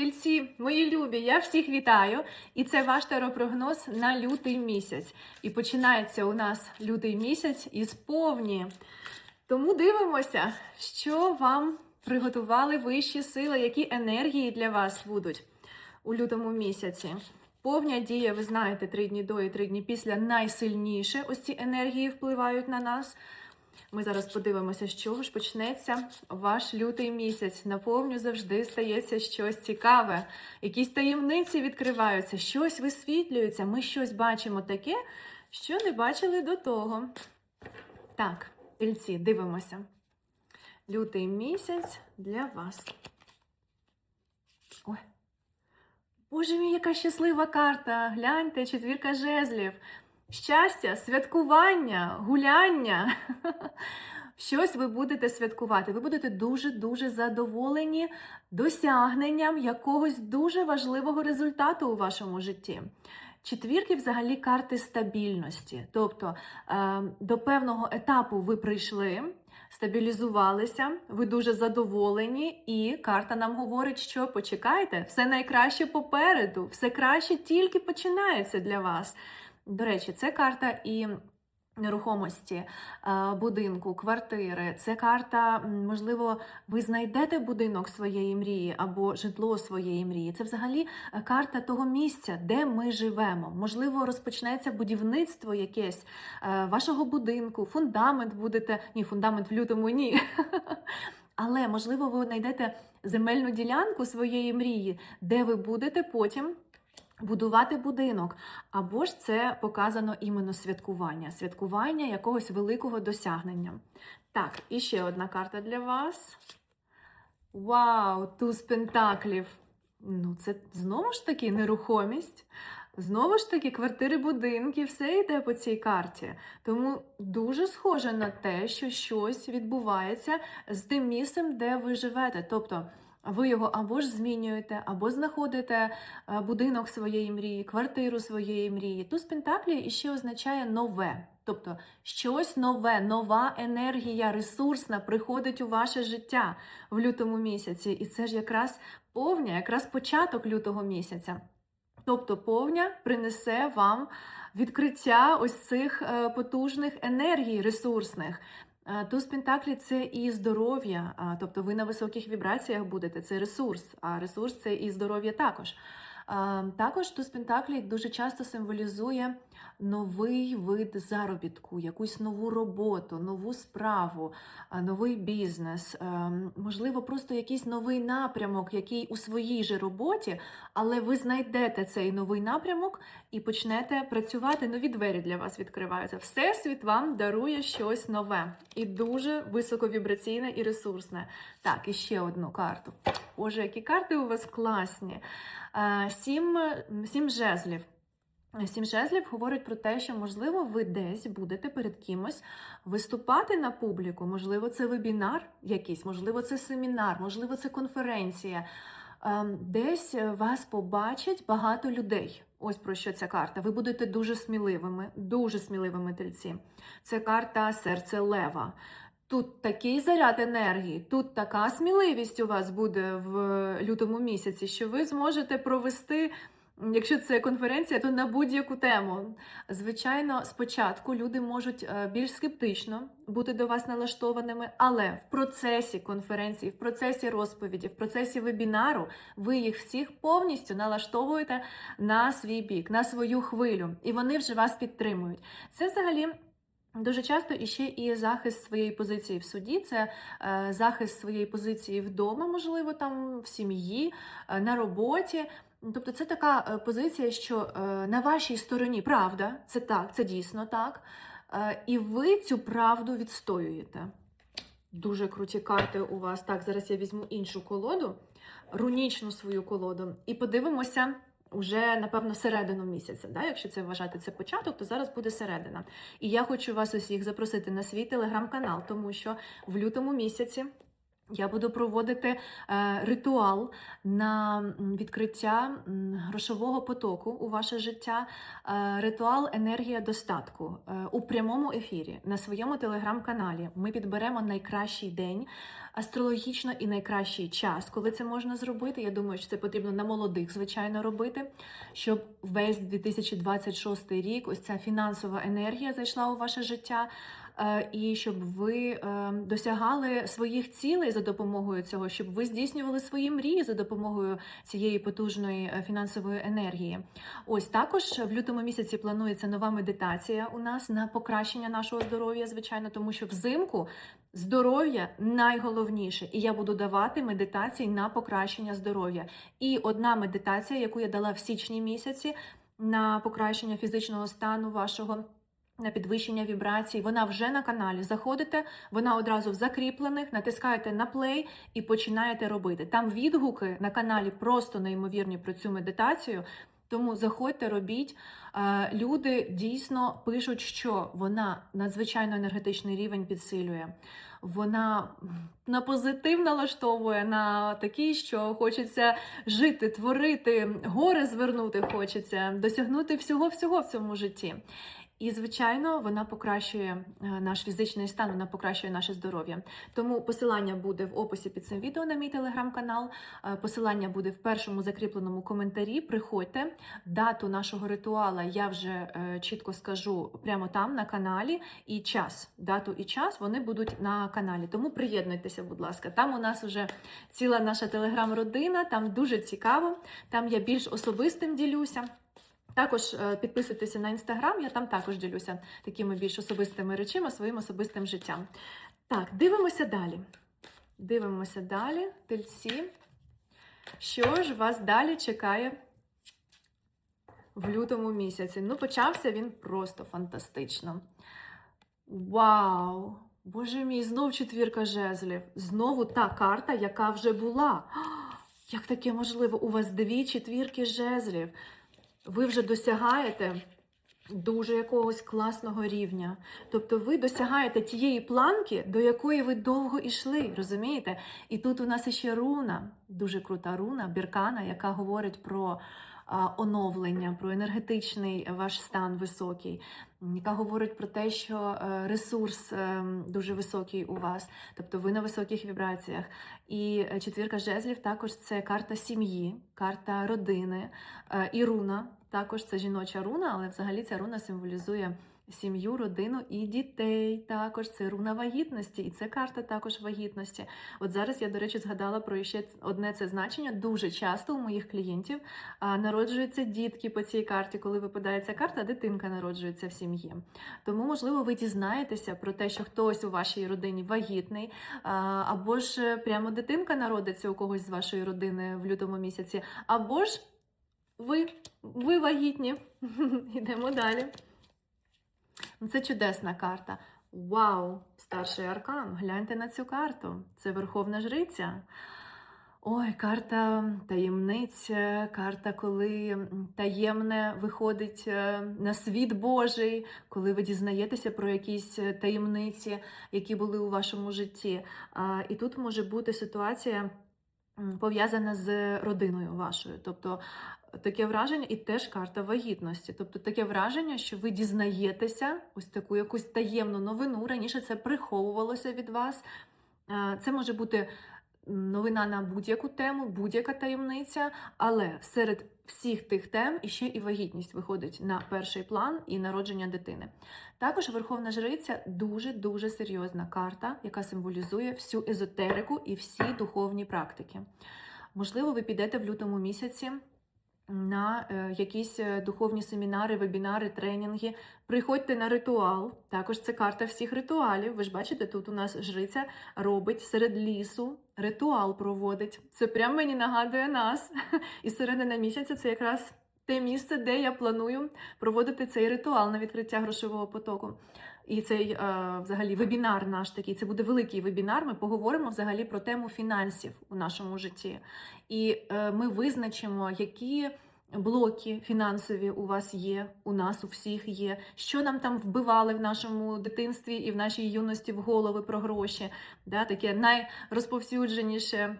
Тельці, мої любі, я всіх вітаю. І це ваш теропрогноз на лютий місяць. І починається у нас лютий місяць із повні. Тому дивимося, що вам приготували вищі сили, які енергії для вас будуть у лютому місяці. Повня дія, ви знаєте, три дні до і три дні після найсильніше. Ось ці енергії впливають на нас. Ми зараз подивимося, з чого ж почнеться ваш лютий місяць. На повню завжди стається щось цікаве. Якісь таємниці відкриваються, щось висвітлюється. Ми щось бачимо таке, що не бачили до того. Так, тельці, дивимося. Лютий місяць для вас. Ой. Боже мій, яка щаслива карта! Гляньте, четвірка жезлів. Щастя, святкування, гуляння. Щось ви будете святкувати. Ви будете дуже-дуже задоволені досягненням якогось дуже важливого результату у вашому житті. Четвірки взагалі карти стабільності. Тобто е, до певного етапу ви прийшли, стабілізувалися, ви дуже задоволені, і карта нам говорить, що почекайте, все найкраще попереду, все краще тільки починається для вас. До речі, це карта і нерухомості, е, будинку, квартири. Це карта, можливо, ви знайдете будинок своєї мрії або житло своєї мрії. Це взагалі е, карта того місця, де ми живемо. Можливо, розпочнеться будівництво якесь е, вашого будинку, фундамент будете. Ні, фундамент в лютому ні. Але можливо, ви знайдете земельну ділянку своєї мрії, де ви будете потім будувати будинок. Або ж це показано іменно святкування, святкування якогось великого досягнення. Так, і ще одна карта для вас. Вау, туз пентаклів. Ну, це знову ж таки нерухомість. Знову ж таки, квартири, будинки, все йде по цій карті. Тому дуже схоже на те, що щось відбувається з тим місцем, де ви живете. Тобто ви його або ж змінюєте, або знаходите е, будинок своєї мрії, квартиру своєї мрії. Туз Пентаклі іще означає нове. Тобто щось нове, нова енергія, ресурсна приходить у ваше життя в лютому місяці. І це ж якраз повня, якраз початок лютого місяця. Тобто повня принесе вам відкриття ось цих е, потужних енергій ресурсних. Е, Туз Пентаклі це і здоров'я, тобто ви на високих вібраціях будете, це ресурс, а ресурс це і здоров'я також. Також туз Пентаклі дуже часто символізує новий вид заробітку, якусь нову роботу, нову справу, новий бізнес, е, можливо, просто якийсь новий напрямок, який у своїй же роботі, але ви знайдете цей новий напрямок і почнете працювати. Нові двері для вас відкриваються. Всесвіт вам дарує щось нове і дуже високовібраційне і ресурсне. Так, і ще одну карту. Боже, які карти у вас класні. Е, Сім, сім жезлів. Сім жезлів говорить про те, що, можливо, ви десь будете перед кимось виступати на публіку. Можливо, це вебінар якийсь, можливо, це семінар, можливо, це конференція. Ем, Десь вас побачать багато людей. Ось про що ця карта. Ви будете дуже сміливими, дуже сміливими тельці. Це карта серце лева. Тут такий заряд енергії, тут така сміливість у вас буде в лютому місяці, що ви зможете провести. Якщо це конференція, то на будь-яку тему. Звичайно, спочатку люди можуть е, більш скептично бути до вас налаштованими, але в процесі конференції, в процесі розповіді, в процесі вебінару ви їх всіх повністю налаштовуєте на свій бік, на свою хвилю, і вони вже вас підтримують. Це взагалі. Дуже часто іще і захист своєї позиції в суді, це е, захист своєї позиції вдома, можливо, там в сім'ї, е, на роботі. Тобто це така е, позиція, що е, на вашій стороні правда, це так, це дійсно так. Е, і ви цю правду відстоюєте. Дуже круті карти у вас. Так, зараз я візьму іншу колоду, рунічну свою колоду, і подивимося уже, напевно, середину місяця. Да? Якщо це вважати це початок, то зараз буде середина. І я хочу вас усіх запросити на свій телеграм-канал, тому що в лютому місяці. Я буду проводити е, ритуал на відкриття грошового потоку у ваше життя, е, ритуал енергія достатку е, у прямому ефірі на своєму телеграм-каналі. Ми підберемо найкращий день астрологічно і найкращий час, коли це можна зробити. Я думаю, що це потрібно на молодих, звичайно, робити, щоб весь 2026 рік ось ця фінансова енергія зайшла у ваше життя. Е, І щоб ви е, досягали своїх цілей за допомогою цього, щоб ви здійснювали свої мрії за допомогою цієї потужної е, фінансової енергії. Ось також в лютому місяці планується нова медитація у нас на покращення нашого здоров'я, звичайно, тому що взимку здоров'я найголовніше, і я буду давати медитації на покращення здоров'я. І одна медитація, яку я дала в січні місяці на покращення фізичного стану вашого. На підвищення вібрацій, вона вже на каналі. Заходите, вона одразу в закріплених, натискаєте на плей і починаєте робити. Там відгуки на каналі просто неймовірні про цю медитацію. Тому заходьте, робіть. Е, Люди дійсно пишуть, що вона надзвичайно енергетичний рівень підсилює. Вона на позитив налаштовує на такий, що хочеться жити, творити, гори звернути хочеться, досягнути всього-всього в цьому житті. І, звичайно, вона покращує е, наш фізичний стан, вона покращує наше здоров'я. Тому посилання буде в описі під цим відео на мій телеграм-канал. Е, Посилання буде в першому закріпленому коментарі. Приходьте. Дату нашого ритуала я вже е, чітко скажу прямо там на каналі. І час, дату і час вони будуть на каналі. Тому приєднуйтеся, будь ласка. Там у нас вже ціла наша телеграм-родина, там дуже цікаво. Там я більш особистим ділюся. Також е, підписуйтеся на інстаграм, я там також ділюся такими більш особистими речами, своїм особистим життям. Так, дивимося далі. Дивимося далі, тельці. Що ж вас далі чекає в лютому місяці? Ну, почався він просто фантастично. Вау! Боже мій, знов четвірка жезлів. Знову та карта, яка вже була. Як таке можливо? У вас дві четвірки жезлів ви вже досягаєте дуже якогось класного рівня. Тобто ви досягаєте тієї планки, до якої ви довго йшли, розумієте? І тут у нас ще руна, дуже крута руна, біркана, яка говорить про оновлення, про енергетичний ваш стан високий, яка говорить про те, що е, ресурс е, дуже високий у вас, тобто ви на високих вібраціях. І е, четвірка жезлів також це карта сім'ї, карта родини і руна. Також це жіноча руна, але взагалі ця руна символізує сім'ю, родину і дітей. Також це руна вагітності, і це карта також вагітності. От зараз я, до речі, згадала про ще одне це значення. Дуже часто у моїх клієнтів народжуються дітки по цій карті. Коли випадає ця карта, дитинка народжується в сім'ї. Тому, можливо, ви дізнаєтеся про те, що хтось у вашій родині вагітний, або ж прямо дитинка народиться у когось з вашої родини в лютому місяці, або ж ви, ви вагітні. Йдемо далі. Це чудесна карта. Вау! Старший аркан. Гляньте на цю карту. Це Верховна Жриця. Ой, карта таємниць, карта, коли таємне виходить е, на світ Божий, коли ви дізнаєтеся про якісь е, таємниці, які були у вашому житті. І тут може бути ситуація м, пов'язана з родиною вашою. Тобто таке враження, і теж карта вагітності. Тобто таке враження, що ви дізнаєтеся ось таку якусь таємну новину. Раніше це приховувалося від вас. Е, Це може бути новина на будь-яку тему, будь-яка таємниця, але серед всіх тих тем іще і вагітність виходить на перший план і народження дитини. Також Верховна Жриця дуже-дуже серйозна карта, яка символізує всю езотерику і всі духовні практики. Можливо, ви підете в лютому місяці на е, якісь е, духовні семінари, вебінари, тренінги. Приходьте на ритуал. Також це карта всіх ритуалів. Ви ж бачите, тут у нас жриця робить серед лісу, ритуал проводить. Це прямо мені нагадує нас. І середина місяця це якраз те місце, де я планую проводити цей ритуал на відкриття грошового потоку. І цей е, взагалі вебінар наш такий, це буде великий вебінар. Ми поговоримо взагалі про тему фінансів у нашому житті. І е, ми визначимо, які блоки фінансові у вас є, у нас у всіх є, що нам там вбивали в нашому дитинстві і в нашій юності в голови про гроші. Да, таке найрозповсюдженіше.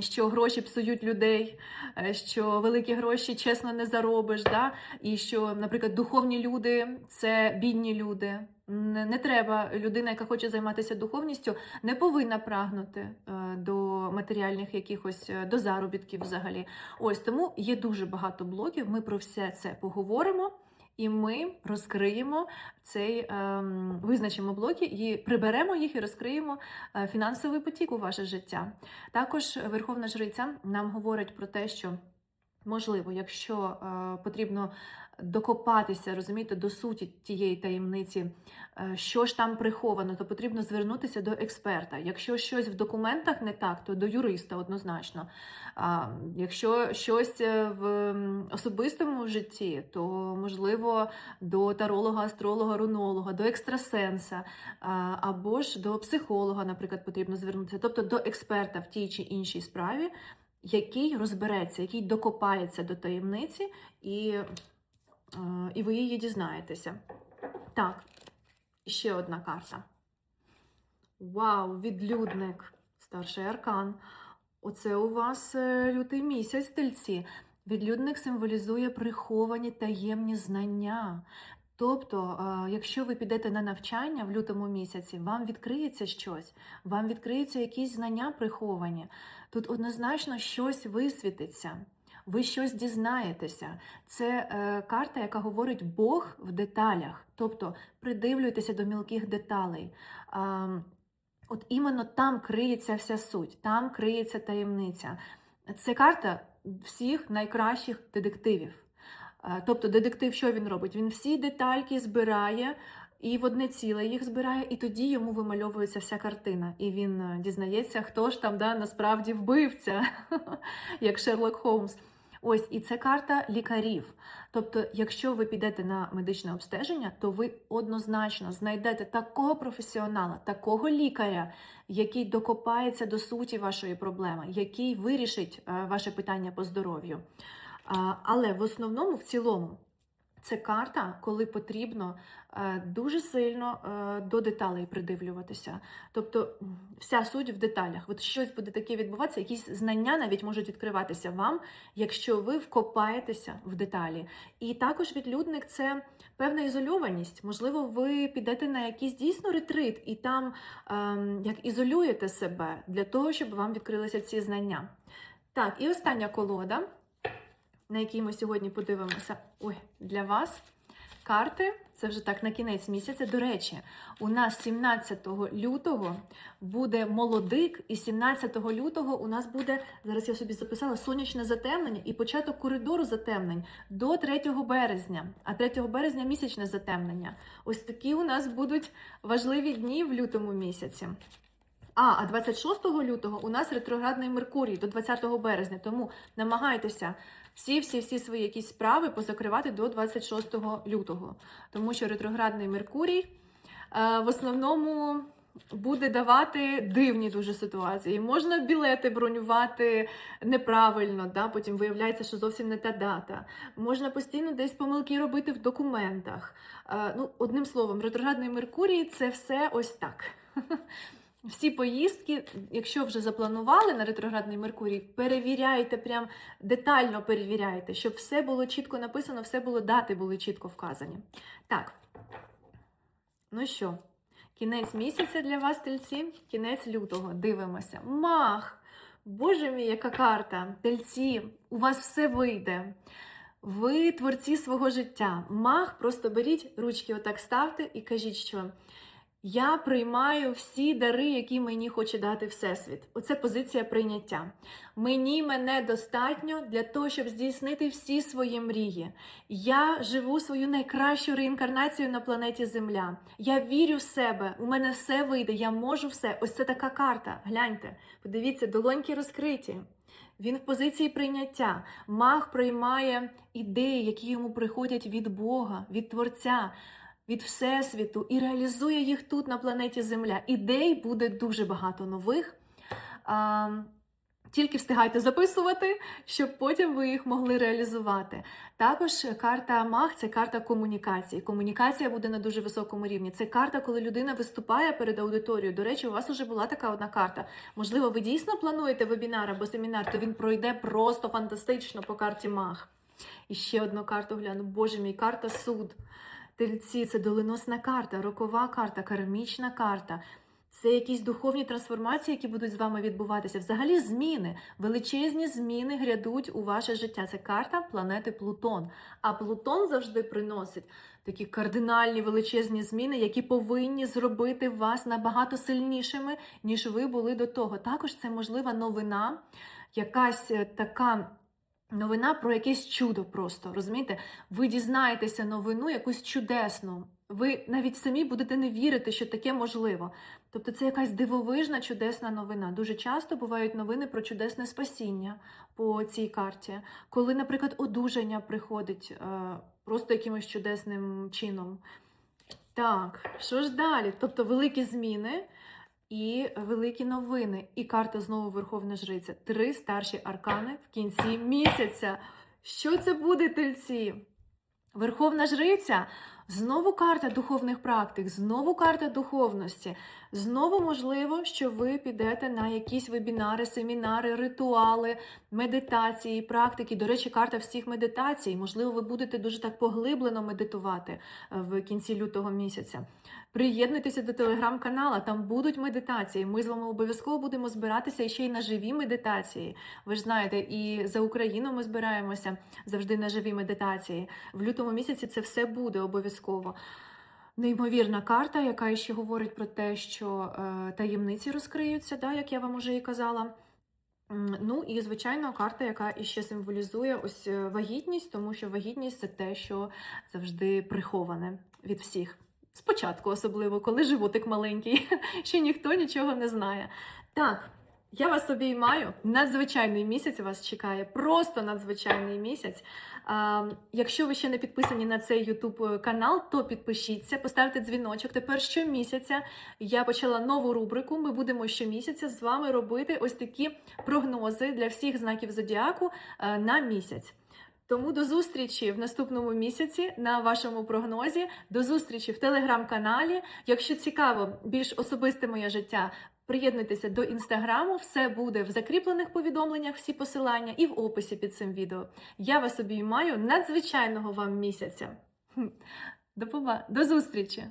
Що гроші псують людей, е, що великі гроші чесно не заробиш, да? і що, наприклад, духовні люди це бідні люди. Не, треба людина, яка хоче займатися духовністю, не повинна прагнути е, до матеріальних якихось е, до заробітків взагалі. Ось тому є дуже багато блоків. Ми про все це поговоримо. І ми розкриємо цей ем, визначимо блоки і приберемо їх і розкриємо е, фінансовий потік у ваше життя. Також Верховна Жриця нам говорить про те, що можливо, якщо е, потрібно докопатися, розумієте, до суті тієї таємниці, е, що ж там приховано, то потрібно звернутися до експерта. Якщо щось в документах не так, то до юриста однозначно. А якщо щось е, в особистому житті, то можливо до таролога, астролога, рунолога, до екстрасенса а, або ж до психолога, наприклад, потрібно звернутися, тобто до експерта в тій чи іншій справі, який розбереться, який докопається до таємниці, і, е, і ви її дізнаєтеся. Так, ще одна карта. Вау, відлюдник, старший аркан. Оце у вас е, лютий місяць, тельці. Відлюдник символізує приховані таємні знання. Тобто, е, якщо ви підете на навчання в лютому місяці, вам відкриється щось, вам відкриються якісь знання приховані. Тут однозначно щось висвітиться, ви щось дізнаєтеся. Це е, карта, яка говорить Бог в деталях. Тобто придивлюйтеся до мілких деталей. От іменно там криється вся суть, там криється таємниця. Це карта всіх найкращих детективів. Е, Тобто, детектив, що він робить? Він всі детальки збирає і в одне ціле їх збирає, і тоді йому вимальовується вся картина. І він е, дізнається, хто ж там да, насправді вбивця, як Шерлок Холмс. Ось і це карта лікарів. Тобто, якщо ви підете на медичне обстеження, то ви однозначно знайдете такого професіонала, такого лікаря, який докопається до суті вашої проблеми, який вирішить е, ваше питання по здоров'ю. Але в основному, в цілому, це карта, коли потрібно е, дуже сильно е, до деталей придивлюватися. Тобто вся суть в деталях. От щось буде таке відбуватися, якісь знання навіть можуть відкриватися вам, якщо ви вкопаєтеся в деталі. І також відлюдник це певна ізольованість. Можливо, ви підете на якийсь дійсно ретрит і там ем, як ізолюєте себе для того, щоб вам відкрилися ці знання. Так, і остання колода на якій ми сьогодні подивимося ой, для вас. Карти, це вже так на кінець місяця. До речі, у нас 17 лютого буде молодик, і 17 лютого у нас буде, зараз я собі записала, сонячне затемнення і початок коридору затемнень до 3 березня. А 3 березня місячне затемнення. Ось такі у нас будуть важливі дні в лютому місяці. А, а 26 лютого у нас ретроградний Меркурій до 20 березня. Тому намагайтеся всі-всі-всі свої якісь справи позакривати до 26 лютого. Тому що ретроградний Меркурій е, в основному буде давати дивні дуже ситуації. Можна білети бронювати неправильно, да? потім виявляється, що зовсім не та дата. Можна постійно десь помилки робити в документах. Е, ну, Одним словом, ретроградний Меркурій це все ось так. Всі поїздки, якщо вже запланували на ретроградний Меркурій, перевіряйте, прям детально перевіряйте, щоб все було чітко написано, все було дати були чітко вказані. Так, ну що, кінець місяця для вас, тельці, кінець лютого. Дивимося. Мах! Боже мій, яка карта! Тельці, у вас все вийде. Ви творці свого життя. Мах, просто беріть ручки, отак ставте і кажіть, що. Я приймаю всі дари, які мені хоче дати Всесвіт. Оце позиція прийняття. Мені мене достатньо для того, щоб здійснити всі свої мрії. Я живу свою найкращу реінкарнацію на планеті Земля. Я вірю в себе, у мене все вийде, я можу все. Ось це така карта. Гляньте, подивіться, долоньки розкриті. Він в позиції прийняття. Маг приймає ідеї, які йому приходять від Бога, від Творця від Всесвіту і реалізує їх тут на планеті Земля. Ідей буде дуже багато нових. А, Тільки встигайте записувати, щоб потім ви їх могли реалізувати. Також карта Маг це карта комунікації. Комунікація буде на дуже високому рівні. Це карта, коли людина виступає перед аудиторією. До речі, у вас вже була така одна карта. Можливо, ви дійсно плануєте вебінар або семінар, то він пройде просто фантастично по карті Маг. І ще одну карту гляну. Боже мій, карта суд. Тельці це доленосна карта, рокова карта, кармічна карта. Це якісь духовні трансформації, які будуть з вами відбуватися. Взагалі зміни, величезні зміни грядуть у ваше життя. Це карта планети Плутон. А Плутон завжди приносить такі кардинальні величезні зміни, які повинні зробити вас набагато сильнішими, ніж ви були до того. Також це можлива новина, якась е, така. Новина про якесь чудо просто розумієте? Ви дізнаєтеся новину, якусь чудесну. Ви навіть самі будете не вірити, що таке можливо. Тобто це якась дивовижна, чудесна новина. Дуже часто бувають новини про чудесне спасіння по цій карті, коли, наприклад, одужання приходить е, просто якимось чудесним чином. Так, що ж далі? Тобто великі зміни і великі новини. І карта знову Верховна Жриця. Три старші аркани в кінці місяця. Що це буде, тельці? Верховна Жриця. Знову карта духовних практик, знову карта духовності. Знову можливо, що ви підете на якісь вебінари, семінари, ритуали, медитації, практики. До речі, карта всіх медитацій. Можливо, ви будете дуже так поглиблено медитувати е, в кінці лютого місяця. Приєднуйтеся до телеграм-канала, там будуть медитації. Ми з вами обов'язково будемо збиратися ще й на живі медитації. Ви ж знаєте, і за Україну ми збираємося завжди на живі медитації. В лютому місяці це все буде обов'язково. Неймовірна карта, яка ще говорить про те, що е, таємниці розкриються, да, як я вам уже і казала. Ну і звичайно, карта, яка іще символізує ось е, вагітність, тому що вагітність це те, що завжди приховане від всіх. Спочатку, особливо, коли животик маленький, ще ніхто нічого не знає. Так, я вас обіймаю. Надзвичайний місяць вас чекає, просто надзвичайний місяць. Якщо ви ще не підписані на цей YouTube канал, то підпишіться, поставте дзвіночок. Тепер щомісяця я почала нову рубрику. Ми будемо щомісяця з вами робити ось такі прогнози для всіх знаків зодіаку е, на місяць. Тому до зустрічі в наступному місяці на вашому прогнозі. До зустрічі в телеграм-каналі. Якщо цікаво, більш особисте моє життя, приєднуйтеся до інстаграму. Все буде в закріплених повідомленнях, всі посилання і в описі під цим відео. Я вас обіймаю надзвичайного вам місяця. До, поба... до зустрічі!